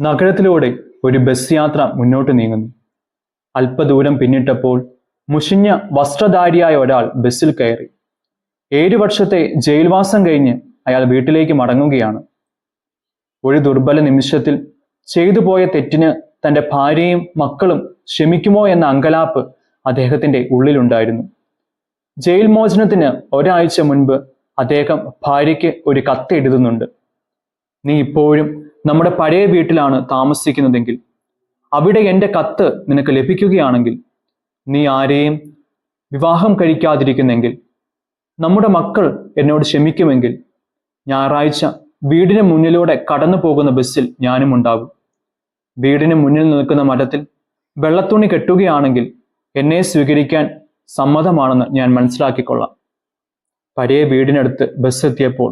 നഗരത്തിലൂടെ ഒരു ബസ് യാത്ര മുന്നോട്ട് നീങ്ങുന്നു. അല്പദൂരം പിന്നിട്ടപ്പോൾ മുഷിഞ്ഞ വസ്ത്രധാരിയായ ഒരാൾ ബസ്സിൽ കയറി. ഏഴു വർഷത്തെ ജയിൽവാസം കഴിഞ്ഞ് അയാൾ വീട്ടിലേക്ക് മടങ്ങുകയാണ്. ഒരു ദുർബല നിമിഷത്തിൽ ചെയ്തു പോയ തെറ്റിന് തന്റെ ഭാര്യയും മക്കളും ക്ഷമിക്കുമോ എന്ന അങ്കലാപ്പ് അദ്ദേഹത്തിന്റെ ഉള്ളിലുണ്ടായിരുന്നു. ജയിൽ മോചനത്തിന് ഒരാഴ്ച മുൻപ് അദ്ദേഹം ഭാര്യയ്ക്ക് ഒരു കത്ത് എഴുതുന്നുണ്ട്. നീ ഇപ്പോഴും നമ്മുടെ പഴയ വീട്ടിലാണ് താമസിക്കുന്നതെങ്കിൽ അവിടെ എന്റെ കത്ത് നിനക്ക് ലഭിക്കുകയാണെങ്കിൽ നീ ആരെയും വിവാഹം കഴിക്കാതിരിക്കുന്നെങ്കിൽ നമ്മുടെ മക്കൾ എന്നോട് ക്ഷമിക്കുമെങ്കിൽ ഞായറാഴ്ച വീടിന് മുന്നിലൂടെ കടന്നു പോകുന്ന ബസ്സിൽ ഞാനും ഉണ്ടാകും. വീടിന് മുന്നിൽ നിൽക്കുന്ന മരത്തിൽ വെള്ളത്തുണി കെട്ടുകയാണെങ്കിൽ എന്നെ സ്വീകരിക്കാൻ സമ്മതമാണെന്ന് ഞാൻ മനസ്സിലാക്കിക്കൊള്ളാം. പഴയ വീടിനടുത്ത് ബസ് എത്തിയപ്പോൾ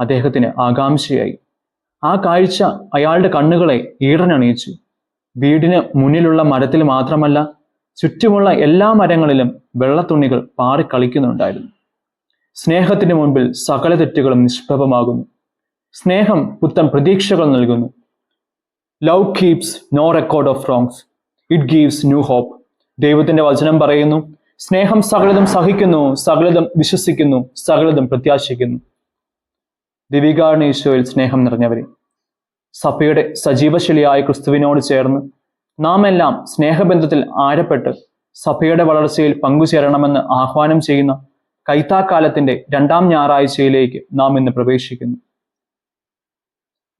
അദ്ദേഹത്തിന് ആകാംക്ഷയായി. ആ കാഴ്ച അയാളുടെ കണ്ണുകളെ ഈടനണിയിച്ചു വീടിന് മുന്നിലുള്ള മരത്തിൽ മാത്രമല്ല ചുറ്റുമുള്ള എല്ലാ മരങ്ങളിലും വെള്ളത്തുണികൾ പാറിക്കളിക്കുന്നുണ്ടായിരുന്നു സ്നേഹത്തിന് മുൻപിൽ സകല തെറ്റുകളും നിഷ്പ്രഭമാകുന്നു. സ്നേഹം പുത്തൻ പ്രതീക്ഷകൾ നൽകുന്നു. Love keeps no record of wrongs it gives new hope ദൈവത്തിന്റെ വചനം പറയുന്നു സ്നേഹം സകലതും സഹിക്കുന്നു സകലതും വിശ്വസിക്കുന്നു സകലതും പ്രത്യാശിക്കുന്നു. ദിവികാരണ ഈശോയിൽ സ്നേഹം നിറഞ്ഞവരെ സഭയുടെ സജീവശിലിയായ ക്രിസ്തുവിനോട് ചേർന്ന് നാം എല്ലാം സ്നേഹബന്ധത്തിൽ ആരപ്പെട്ട് സഭയുടെ വളർച്ചയിൽ പങ്കുചേരണമെന്ന് ആഹ്വാനം ചെയ്യുന്ന കൈത്താക്കാലത്തിന്റെ രണ്ടാം ഞായറാഴ്ചയിലേക്ക് നാം ഇന്ന് പ്രവേശിക്കുന്നു.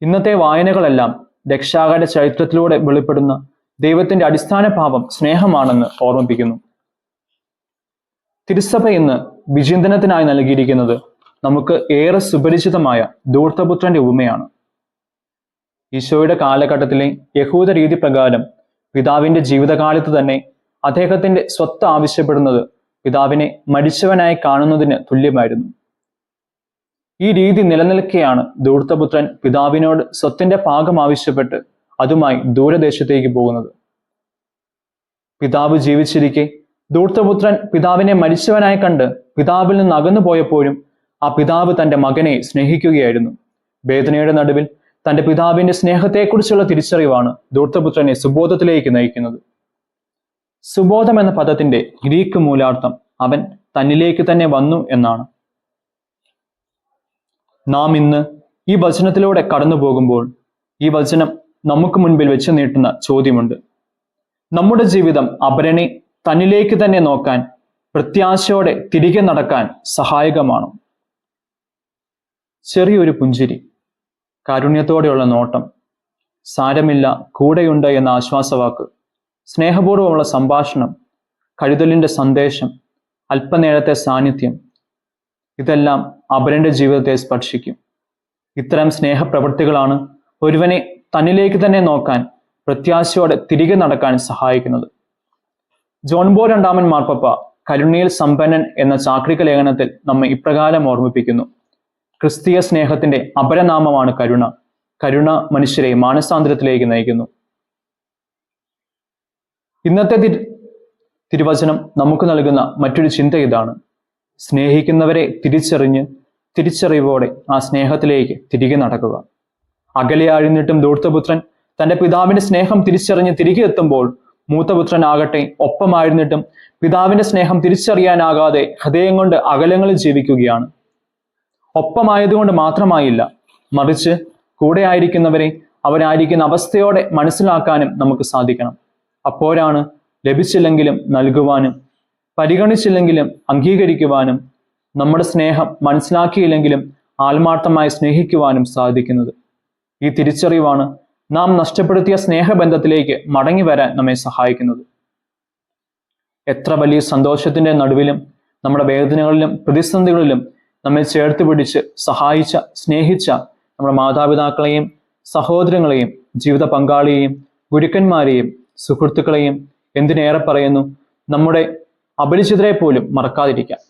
ഇന്നത്തെ വായനകളെല്ലാം രക്ഷാകര ചരിത്രത്തിലൂടെ വെളിപ്പെടുന്ന ദൈവത്തിന്റെ അടിസ്ഥാന ഭാവം സ്നേഹമാണെന്ന് ഓർമ്മിപ്പിക്കുന്നു. തിരുസഭ ഇന്ന് വിചിന്തനത്തിനായി നൽകിയിരിക്കുന്നത് നമുക്ക് ഏറെ സുപരിചിതമായ ധൂർത്തപുത്രന്റെ ഉപമയാണ്. ഈശോയുടെ കാലഘട്ടത്തിലെ യഹൂദ രീതി പ്രകാരം പിതാവിന്റെ ജീവിതകാലത്ത് തന്നെ അദ്ദേഹത്തിന്റെ സ്വത്ത് ആവശ്യപ്പെടുന്നത് പിതാവിനെ മരിച്ചവനായി കാണുന്നതിന് തുല്യമായിരുന്നു. ഈ രീതി നിലനിൽക്കെയാണ് ധൂർത്തപുത്രൻ പിതാവിനോട് സ്വത്തിന്റെ ഭാഗം ആവശ്യപ്പെട്ട് അതുമായി ദൂരദേശത്തേക്ക് പോകുന്നത്. പിതാവ് ജീവിച്ചിരിക്കെ ധൂർത്തപുത്രൻ പിതാവിനെ മരിച്ചവനായി കണ്ട് പിതാവിൽ നിന്ന് അകന്നു പോയപ്പോഴും ആ പിതാവ് തന്റെ മകനെ സ്നേഹിക്കുകയായിരുന്നു. വേദനയുടെ നടുവിൽ തന്റെ പിതാവിന്റെ സ്നേഹത്തെക്കുറിച്ചുള്ള തിരിച്ചറിവാണ് ധൂർത്തപുത്രനെ സുബോധത്തിലേക്ക് നയിക്കുന്നത്. സുബോധം എന്ന പദത്തിന്റെ ഗ്രീക്ക് മൂലാർത്ഥം അവൻ തന്നിലേക്ക് തന്നെ വന്നു എന്നാണ്. നാം ഇന്ന് ഈ വചനത്തിലൂടെ കടന്നു പോകുമ്പോൾ ഈ വചനം നമുക്ക് മുൻപിൽ വെച്ച് നീട്ടുന്ന ചോദ്യമുണ്ട്. നമ്മുടെ ജീവിതം അപരനെ തന്നിലേക്ക് തന്നെ നോക്കാൻ പ്രത്യാശയോടെ തിരികെ നടക്കാൻ സഹായകമാണോ? ചെറിയൊരു പുഞ്ചിരി കാരുണ്യത്തോടെയുള്ള നോട്ടം സാരമില്ല കൂടെയുണ്ട് എന്ന ആശ്വാസവാക്ക് സ്നേഹപൂർവമുള്ള സംഭാഷണം കഴുതലിന്റെ സന്ദേശം അല്പനേരത്തെ സാന്നിധ്യം ഇതെല്ലാം അപരന്റെ ജീവിതത്തെ സ്പർശിക്കും. ഇത്തരം സ്നേഹപ്രവൃത്തികളാണ് ഒരുവനെ തന്നിലേക്ക് തന്നെ നോക്കാൻ പ്രത്യാശയോടെ തിരികെ നടക്കാൻ സഹായിക്കുന്നത്. ജോൺ ബോ രണ്ടാമൻ മാർപ്പപ്പ കരുണയിൽ സമ്പന്നൻ എന്ന ചാക്രിക ലേഖനത്തിൽ നമ്മെ ഇപ്രകാരം ഓർമ്മിപ്പിക്കുന്നു. ക്രിസ്തീയ സ്നേഹത്തിന്റെ അപരനാമമാണ് കരുണ. കരുണ മനുഷ്യരെ മാനസാന്തരത്തിലേക്ക് നയിക്കുന്നു. ഇന്നത്തെ തിരു തിരുവചനം നമുക്ക് നൽകുന്ന മറ്റൊരു ചിന്ത ഇതാണ്. സ്നേഹിക്കുന്നവരെ തിരിച്ചറിഞ്ഞ് തിരിച്ചറിവോടെ ആ സ്നേഹത്തിലേക്ക് തിരികെ നടക്കുക. അകലെ ദൂർത്തപുത്രൻ തന്റെ പിതാവിന്റെ സ്നേഹം തിരിച്ചറിഞ്ഞ് തിരികെ എത്തുമ്പോൾ മൂത്തപുത്രനാകട്ടെ ഒപ്പമായിരുന്നിട്ടും പിതാവിന്റെ സ്നേഹം തിരിച്ചറിയാനാകാതെ ഹൃദയം കൊണ്ട് അകലങ്ങളിൽ ജീവിക്കുകയാണ്. ഒപ്പമായതുകൊണ്ട് മാത്രമായില്ല. മറിച്ച് കൂടെ ആയിരിക്കുന്നവരെ അവരായിരിക്കുന്ന അവസ്ഥയോടെ മനസ്സിലാക്കാനും നമുക്ക് സാധിക്കണം. അപ്പോഴാണ് ലഭിച്ചില്ലെങ്കിലും നൽകുവാനും പരിഗണിച്ചില്ലെങ്കിലും അംഗീകരിക്കുവാനും നമ്മുടെ സ്നേഹം മനസ്സിലാക്കിയില്ലെങ്കിലും ആത്മാർത്ഥമായി സ്നേഹിക്കുവാനും സാധിക്കുന്നത്. ഈ തിരിച്ചറിവാണ് നാം നഷ്ടപ്പെടുത്തിയ സ്നേഹബന്ധത്തിലേക്ക് മടങ്ങി വരാൻ നമ്മെ സഹായിക്കുന്നത്. എത്ര വലിയ സന്തോഷത്തിന്റെ നടുവിലും നമ്മുടെ വേദനകളിലും പ്രതിസന്ധികളിലും നമ്മെ ചേർത്ത് പിടിച്ച് സഹായിച്ച സ്നേഹിച്ച നമ്മുടെ മാതാപിതാക്കളെയും സഹോദരങ്ങളെയും ജീവിത പങ്കാളിയെയും ഗുരുക്കന്മാരെയും സുഹൃത്തുക്കളെയും എന്തിനേറെ പറയുന്നു? നമ്മുടെ അപരിചിതരെ പോലും മറക്കാതിരിക്കാം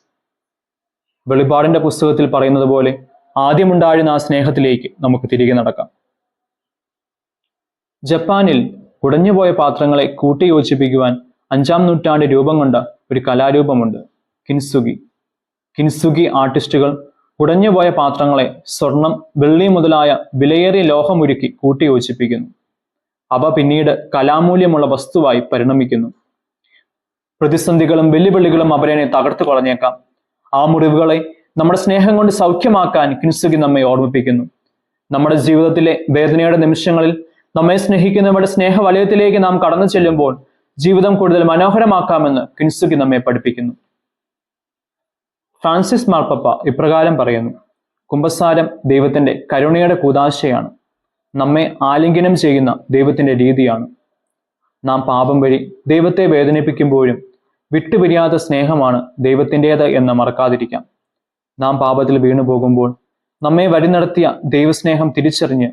വെളിപാടിന്റെ പുസ്തകത്തിൽ പറയുന്നത് പോലെ ആദ്യമുണ്ടായിരുന്ന ആ സ്നേഹത്തിലേക്ക് നമുക്ക് തിരികെ നടക്കാം. ജപ്പാനിൽ ഉടഞ്ഞുപോയ പാത്രങ്ങളെ കൂട്ടിയോജിപ്പിക്കുവാൻ അഞ്ചാം നൂറ്റാണ്ട് രൂപം കൊണ്ട ഒരു കലാരൂപമുണ്ട് കിൻസുഗി കിൻസുഗി ആർട്ടിസ്റ്റുകൾ ഉടഞ്ഞുപോയ പാത്രങ്ങളെ സ്വർണം വെള്ളി മുതലായ വിലയേറിയ ലോഹമൊരുക്കി കൂട്ടിയോജിപ്പിക്കുന്നു. അവ പിന്നീട് കലാമൂല്യമുള്ള വസ്തുവായി പരിണമിക്കുന്നു. പ്രതിസന്ധികളും വെല്ലുവിളികളും അവരെ തകർത്തു കളഞ്ഞേക്കാം. ആ മുറിവുകളെ നമ്മുടെ സ്നേഹം കൊണ്ട് സൗഖ്യമാക്കാൻ കിൻസുകി നമ്മെ ഓർമ്മിപ്പിക്കുന്നു. നമ്മുടെ ജീവിതത്തിലെ വേദനയുടെ നിമിഷങ്ങളിൽ നമ്മെ സ്നേഹിക്കുന്നവരുടെ സ്നേഹവലയത്തിലേക്ക് നാം കടന്നു ചെല്ലുമ്പോൾ ജീവിതം കൂടുതൽ മനോഹരമാക്കാമെന്ന് കിൻസുകി നമ്മെ പഠിപ്പിക്കുന്നു. ഫ്രാൻസിസ് മാർപ്പപ്പ ഇപ്രകാരം പറയുന്നു. കുംഭസാരം ദൈവത്തിന്റെ കരുണയുടെ കൂതാശയാണ്. നമ്മെ ആലിംഗനം ചെയ്യുന്ന ദൈവത്തിന്റെ രീതിയാണ്. നാം പാപം വഴി ദൈവത്തെ വേദനിപ്പിക്കുമ്പോഴും വിട്ടുപിരിയാത്ത സ്നേഹമാണ് ദൈവത്തിന്റെത് എന്ന് മറക്കാതിരിക്കാം. നാം പാപത്തിൽ വീണു പോകുമ്പോൾ നമ്മെ വഴി നടത്തിയ ദൈവസ്നേഹം തിരിച്ചറിഞ്ഞ്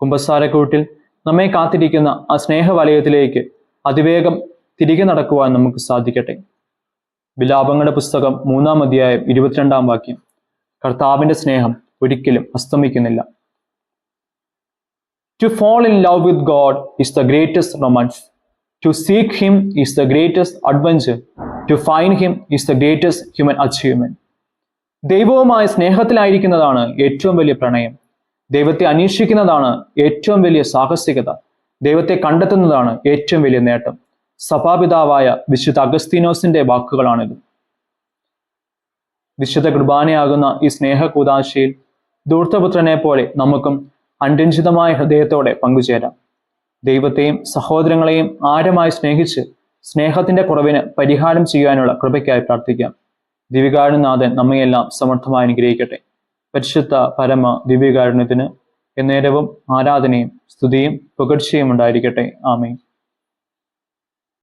കുംഭസാരക്കൂട്ടിൽ നമ്മെ കാത്തിരിക്കുന്ന ആ സ്നേഹവലയത്തിലേക്ക് അതിവേഗം തിരികെ നടക്കുവാൻ നമുക്ക് സാധിക്കട്ടെ. വിലാപങ്ങളുടെ പുസ്തകം മൂന്നാം അധ്യായം ഇരുപത്തിരണ്ടാം വാക്യം. കർത്താവിന്റെ സ്നേഹം ഒരിക്കലും അസ്തമിക്കുന്നില്ല. To fall in love with God is the greatest romance to seek him is the greatest adventure to find him is the greatest human achievement ദൈവവുമായ സ്നേഹത്തിലായിരിക്കുന്നതാണ് ഏറ്റവും വലിയ പ്രണയം. ദൈവത്തെ അന്വേഷിക്കുന്നതാണ് ഏറ്റവും വലിയ സാഹസികത. ദൈവത്തെ കണ്ടെത്തുന്നതാണ് ഏറ്റവും വലിയ നേട്ടം. സഭാപിതാവായ വിശുദ്ധ അഗസ്തീനോസിന്റെ വാക്കുകളാണിത്. വിശുദ്ധ കുർബാനയാകുന്ന ഈ സ്നേഹകൂതാശയിൽ ദൂർത്തപുത്രനെ പോലെ നമുക്കും അണ്ടിഞ്ചിതമായ ഹൃദയത്തോടെ പങ്കുചേരാം. ദൈവത്തെയും സഹോദരങ്ങളെയും ആരമായി സ്നേഹിച്ച് സ്നേഹത്തിന്റെ കുറവിന് പരിഹാരം ചെയ്യാനുള്ള കൃപയ്ക്കായി പ്രാർത്ഥിക്കാം. ദിവികാരുനാഥൻ നമ്മയെല്ലാം സമർത്ഥമായി അനുഗ്രഹിക്കട്ടെ. പരിശുദ്ധ പരമ ദിവ്യകാരുണ്യത്തിന് എന്നേരവും ആരാധനയും സ്തുതിയും പുകഴ്ചയും ഉണ്ടായിരിക്കട്ടെ. ആമേൻ.